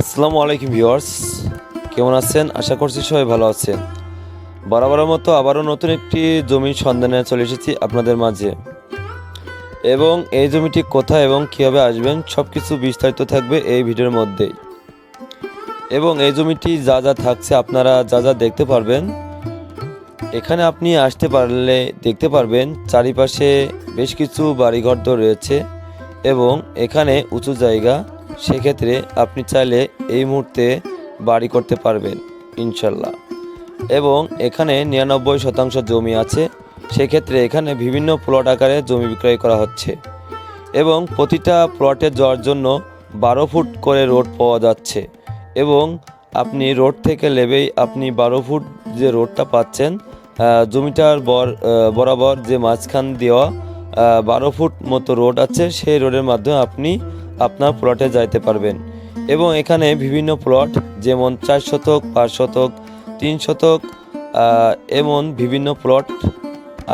আসসালামু আলাইকুম ভিউয়ার্স। কেমন আছেন? আশা করছি সবাই ভালো আছেন। বরাবরের মতো আবারও নতুন একটি জমির সন্ধানে চলে এসেছি আপনাদের মাঝে। এবং এই জমিটি কোথায় এবং কীভাবে আসবেন সব কিছু বিস্তারিত থাকবে এই ভিডিওর মধ্যেই। এবং এই জমিটি যা যা থাকছে আপনারা যা যা দেখতে পারবেন, এখানে আপনি আসতে পারলে দেখতে পারবেন, চারিপাশে বেশ কিছু বাড়িঘর রয়েছে। এবং এখানে উঁচু জায়গা, সেক্ষেত্রে আপনি চাইলে এই মুহূর্তে বাড়ি করতে পারবেন, ইনশাল্লাহ। এবং এখানে নিরানব্বই শতাংশ জমি আছে, সেক্ষেত্রে এখানে বিভিন্ন প্লট আকারে জমি বিক্রয় করা হচ্ছে। এবং প্রতিটা প্লটে যাওয়ার জন্য বারো ফুট করে রোড পাওয়া যাচ্ছে। এবং আপনি রোড থেকে লেবেই আপনি বারো ফুট যে রোডটা পাচ্ছেন জমিটার বর বরাবর যে মাঝখান দেওয়া বারো ফুট মতো রোড আছে, সেই রোডের মাধ্যমে আপনি আপনার প্লটে যাইতে পারবেন। এবং এখানে বিভিন্ন প্লট যেমন চার শতক, পাঁচ শতক, তিন শতক এমন বিভিন্ন প্লট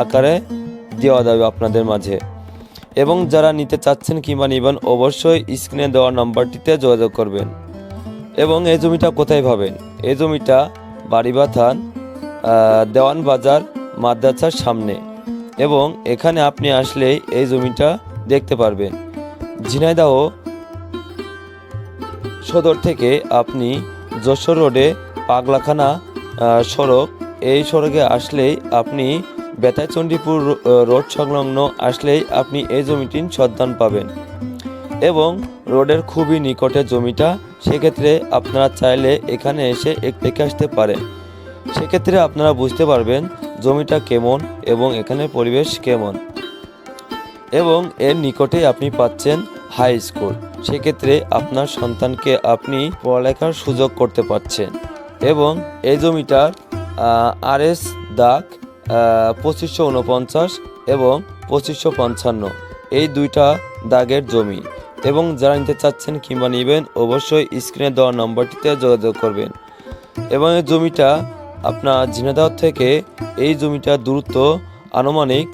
আকারে দেওয়া যাবে আপনাদের মাঝে। এবং যারা নিতে চাচ্ছেন কিংবা নিবেন, অবশ্যই স্ক্রিনে দেওয়া নাম্বারটিতে যোগাযোগ করবেন। এবং এই জমিটা কোথায় পাবেন? এই জমিটা বাড়িবাথান দেওয়ান বাজার, মাদ্রাসার সামনে। এবং এখানে আপনি আসলেই এই জমিটা দেখতে পারবেন। ঝিনাইদহ সদর থেকে আপনি যশোর রোডে পাগলাখানা সড়ক, এই সড়কে আসলেই আপনি বেতাইচণ্ডীপুর রো- রোড সংলগ্ন আসলেই আপনি এই জমিটির সন্ধান পাবেন। এবং রোডের খুবই নিকটে জমিটা, সেক্ষেত্রে আপনারা চাইলে এখানে এসে এক দেখে আসতে পারেন। সেক্ষেত্রে আপনারা বুঝতে পারবেন জমিটা কেমন এবং এখানে পরিবেশ কেমন? এবং এর নিকটে আপনি পাচ্ছেন হাই স্কুল সেক্ষেত্রে আপনার সন্তানকে আপনি পড়ালেখার সুযোগ করতে পারছেন। এবং এই জমিটার আর এস দাগ পঁচিশশো উনপঞ্চাশ এবং পঁচিশশো পঞ্চান্ন। এই দুইটা দাগের জমি। এবং যারা নিতে চাচ্ছেন কিংবা নেবেন, অবশ্যই স্ক্রিনে দেওয়া নম্বরটিতে যোগাযোগ করবেন। এবং এই জমিটা আপনার ঝিনাদাহ থেকে এই জমিটার দূরত্ব আনুমানিক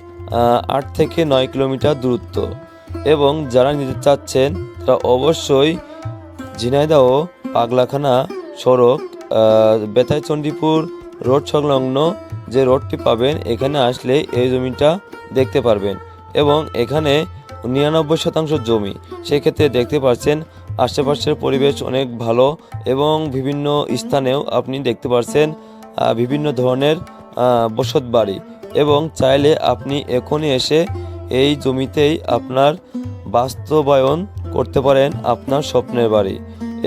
আট থেকে নয় কিলোমিটার দূরত্ব। এবং যারা নিতে চাচ্ছেন তারা অবশ্যই ঝিনাইদহ পাগলাখানা সড়ক আহ, বেতাইচণ্ডীপুর রোড সংলগ্ন যে রোডটি পাবেন এখানে আসলে এই জমিটা দেখতে পারবেন। এবং এখানে নিরানব্বই শতাংশ জমি। সেক্ষেত্রে দেখতে পাচ্ছেন আশেপাশের পরিবেশ অনেক ভালো এবং বিভিন্ন স্থানেও আপনি দেখতে পাচ্ছেন বিভিন্ন ধরনের বসত বাড়ি। এবং চাইলে আপনি এখনই এসে এই জমিতেই আপনার বাস্তবায়ন করতে পারেন আপনার স্বপ্নের বাড়ি।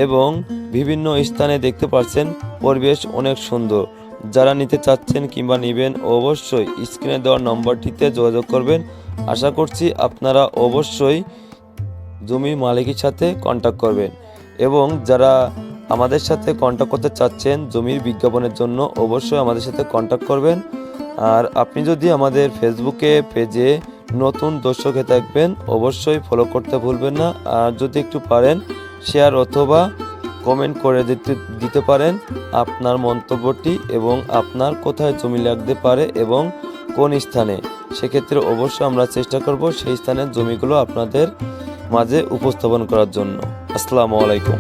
এবং বিভিন্ন স্থানে দেখতে পাচ্ছেন পরিবেশ অনেক সুন্দর। যারা নিতে চাচ্ছেন কিংবা নেবেন অবশ্যই স্ক্রিনে দেওয়া নম্বরটিতে যোগাযোগ করবেন। আশা করছি আপনারা অবশ্যই জমির মালিকের সাথে কন্ট্যাক্ট করবেন। এবং যারা আমাদের সাথে কন্ট্যাক্ট করতে চাচ্ছেন জমির বিজ্ঞাপনের জন্য, অবশ্যই আমাদের সাথে কন্ট্যাক্ট করবেন। আর আপনি যদি আমাদের ফেসবুকে পেজে নতুন দর্শক হয়ে থাকবেন, অবশ্যই ফলো করতে ভুলবেন না। আর যদি একটু পারেন শেয়ার অথবা কমেন্ট করে দিতে দিতে পারেন আপনার মন্তব্যটি এবং আপনার কোথায় জমি লাগতে পারে এবং কোন স্থানে। সেক্ষেত্রে অবশ্যই আমরা চেষ্টা করব সেই স্থানের জমিগুলো আপনাদের মাঝে উপস্থাপন করার জন্য। আসসালামু আলাইকুম।